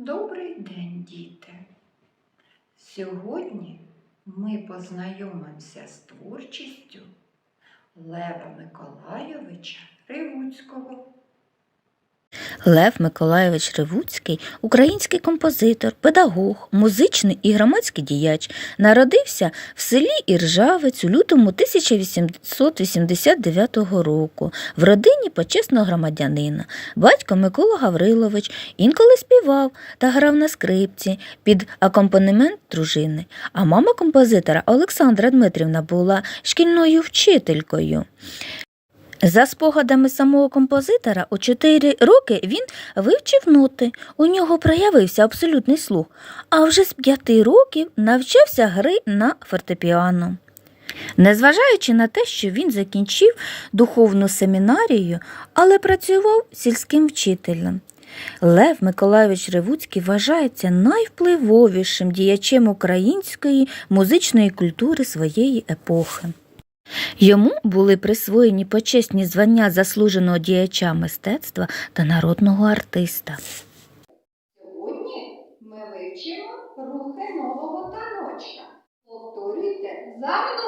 Добрий день, діти! Сьогодні ми познайомимося з творчістю Лева Миколайовича Ривуцького. Лев Миколайович Ривуцький – український композитор, педагог, музичний і громадський діяч. Народився в селі Іржавець у лютому 1889 року в родині почесного громадянина. Батько Микола Гаврилович інколи співав та грав на скрипці під акомпанемент дружини, а мама композитора Олександра Дмитрівна була шкільною вчителькою. За спогадами самого композитора, у 4 роки він вивчив ноти, у нього проявився абсолютний слух, а вже з 5 років навчався гри на фортепіано. Незважаючи на те, що він закінчив духовну семінарію, але працював сільським вчителем. Лев Миколайович Ревуцький вважається найвпливовішим діячем української музичної культури своєї епохи. Йому були присвоєні почесні звання заслуженого діяча мистецтва та народного артиста. Сьогодні ми вивчимо рухи нового таночка. Повторюйте за мною.